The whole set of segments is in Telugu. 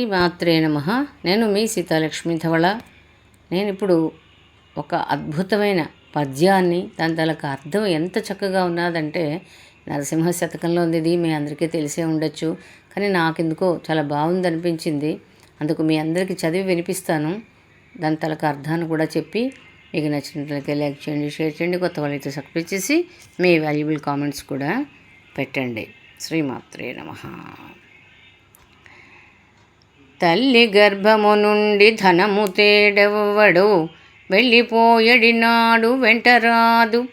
ఈ మాత్రే నమ. నేను మీ సీతాలక్ష్మి ధవళ. నేను ఇప్పుడు ఒక అద్భుతమైన పద్యాన్ని దాని తలకు అర్థం ఎంత చక్కగా ఉన్నదంటే నరసింహ శతకంలో ఉంది ఇది మీ అందరికీ తెలిసే ఉండొచ్చు. కానీ నాకెందుకో చాలా బాగుంది అనిపించింది. అందుకు మీ అందరికీ చదివి వినిపిస్తాను. దాని తలకు అర్థాన్ని కూడా చెప్పి మీకు నచ్చినట్లయితే లైక్ చేయండి షేర్ చేయండి కొత్త వాళ్ళైతే సబ్స్క్రైబ్ చేసి మీ వాల్యుబుల్ కామెంట్స్ కూడా పెట్టండి. శ్రీమాత్రే నమ. తల్లి గర్భము నుండి ధనము తేడవ్వడు. వెళ్ళిపోయడినాడు వెంటరాదు.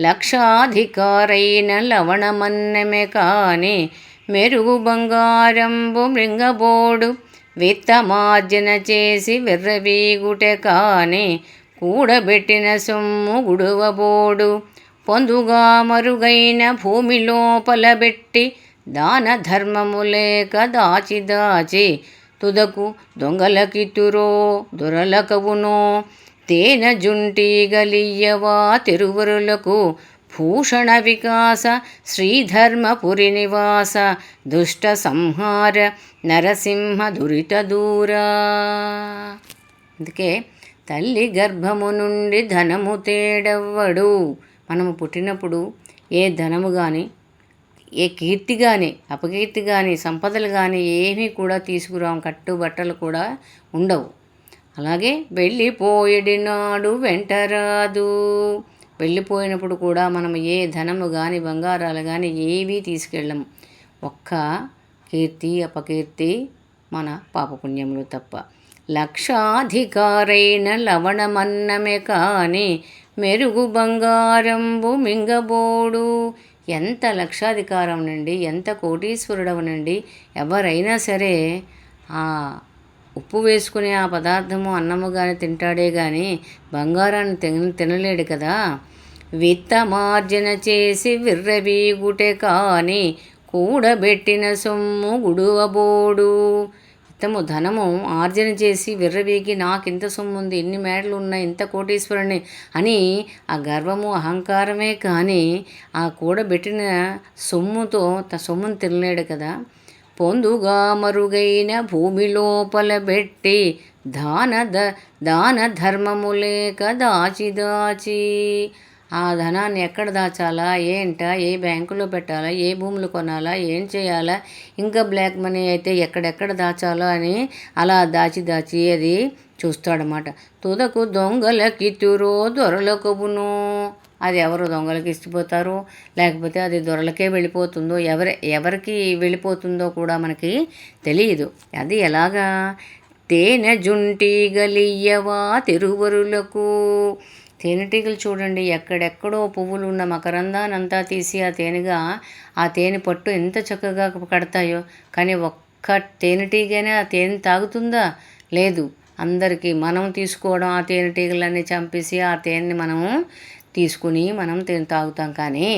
లక్షాధికారైన లవణమన్నమే కాని మెరుగు బంగారంబు మృంగబోడు. విత్తమార్జన చేసి విర్రవీగుటె కాని కూడబెట్టిన సొమ్ము గుడువబోడు. పొందుగా మరుగైన భూమి లోపల పెట్టి దాన ధర్మము లేక దాచి దాచి తుదకు దొంగలకితురో దొరలకవునో. తేన జుంటి గలియవా తిరువరులకు భూషణ వికాస శ్రీధర్మపురి నివాస దుష్ట సంహార నరసింహ దురిత దూరా. అందుకే తల్లి గర్భము నుండి ధనము తేడవ్వడు. మనము పుట్టినప్పుడు ఏ ధనము కానీ ఏ కీర్తి కానీ అపకీర్తి కానీ సంపదలు కానీ ఏమీ కూడా తీసుకురాం కట్టు బట్టలు కూడా ఉండవు. అలాగే వెళ్ళిపోయేడినాడు వెంటరాదు. వెళ్ళిపోయినప్పుడు కూడా మనం ఏ ధనము కానీ బంగారాలు కానీ ఏవీ తీసుకెళ్ళము. ఒక్క కీర్తి అపకీర్తి మన పాపపుణ్యములు తప్ప. లక్షాధికారైన లవణమన్నమే కానీ మెరుగు బంగారంబు మింగబోడు. ఎంత లక్షాధికారం నుండి ఎంత కోటీశ్వరుడవనండి ఎవరైనా సరే ఆ ఉప్పు వేసుకునే ఆ పదార్థము అన్నము కానీ తింటాడే కానీ బంగారాన్ని తిన తినలేడు కదా. విత్తమార్జన చేసి విర్రవీగుటే కానీ కూడబెట్టిన సొమ్ము గుడువబోడు. మొత్తము ధనము ఆర్జన చేసి విర్రవీగి నాకింత సొమ్ముంది సొమ్ము ఉంది ఇన్ని మేడలు ఉన్నాయి ఇంత కోటీశ్వరుని అని ఆ గర్వము అహంకారమే కానీ ఆ కూడబెట్టిన సొమ్ముతో త సొమ్మును తినలేడు కదా. పొందుగా మరుగైన భూమి లోపల పెట్టి దాన ద దాన ధర్మము లేక దాచి దాచి ఆ ధనాన్ని ఎక్కడ దాచాలా? ఏంట? ఏ బ్యాంకులో పెట్టాలా? ఏ భూములు కొనాలా? ఏం చేయాలా? ఇంకా బ్లాక్ మనీ అయితే ఎక్కడెక్కడ దాచాలో అని అలా దాచి దాచి అది చూస్తాడనమాట తుదకు దొంగలకి తురో దొరలకబును అది ఎవరు దొంగలకి ఇష్టపోతారు లేకపోతే అది దొరలకే వెళ్ళిపోతుందో? ఎవరి ఎవరికి వెళ్ళిపోతుందో కూడా మనకి తెలియదు అది ఎలాగా? తేనె జుంటి గలియవా తిరువరులకు. తేనెటీగలు చూడండి ఎక్కడెక్కడో పువ్వులు ఉన్న మకరందానంతా తీసి ఆ తేనెగా ఆ తేనె పట్టు ఎంత చక్కగా కడతాయో. కానీ ఒక్క తేనెటీగైనా ఆ తేనె తాగుతుందా? లేదు. అందరికీ మనం తీసుకోవడం ఆ తేనెటీగలన్నీ చంపేసి ఆ తేనెని మనము తీసుకుని మనం తేనె తాగుతాం. కానీ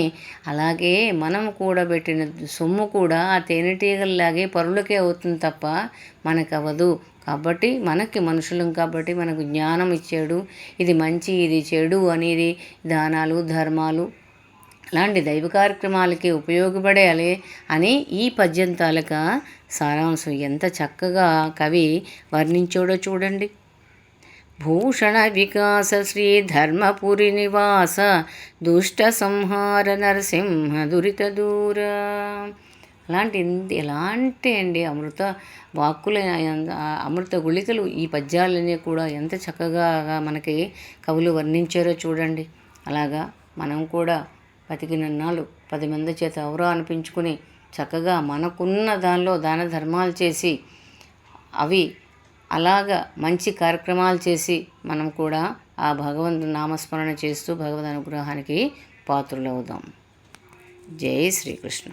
అలాగే మనం కూడబెట్టిన సొమ్ము కూడా ఆ తేనెటీగల్లాగే పరులకే అవుతుంది తప్ప మనకు అవ్వదు కాబట్టి మనకి మనుషులం కాబట్టి మనకు జ్ఞానం ఇచ్చాడు. ఇది మంచి ఇది చెడు అనేది దానాలు ధర్మాలు. అలాంటి దైవ కార్యక్రమాలకి ఉపయోగపడేయాలి అని ఈ పద్యం తాలూకా సారాంశం. ఎంత చక్కగా కవి వర్ణించాడో చూడండి. భూషణ వికాస శ్రీ ధర్మపురి నివాస దుష్ట సంహార నరసింహ దురిత దూర అలాంటి ఎలాంటి అండి అమృత వాక్కులు అమృత గుళికలు ఈ పద్యాలన్నీ కూడా ఎంత చక్కగా మనకి కవులు వర్ణించారో చూడండి. అలాగా మనం కూడా బతికినన్నాళ్ళు పది మంది చేత ఎవరో అనిపించుకుని చక్కగా మనకున్న దానిలో దాన ధర్మాలు చేసి అవి అలాగా మంచి కార్యక్రమాలు చేసి మనం కూడా ఆ భగవంతు నామస్మరణ చేస్తూ భగవద్ అనుగ్రహానికి పాత్రులవుదాం. జై శ్రీకృష్ణ.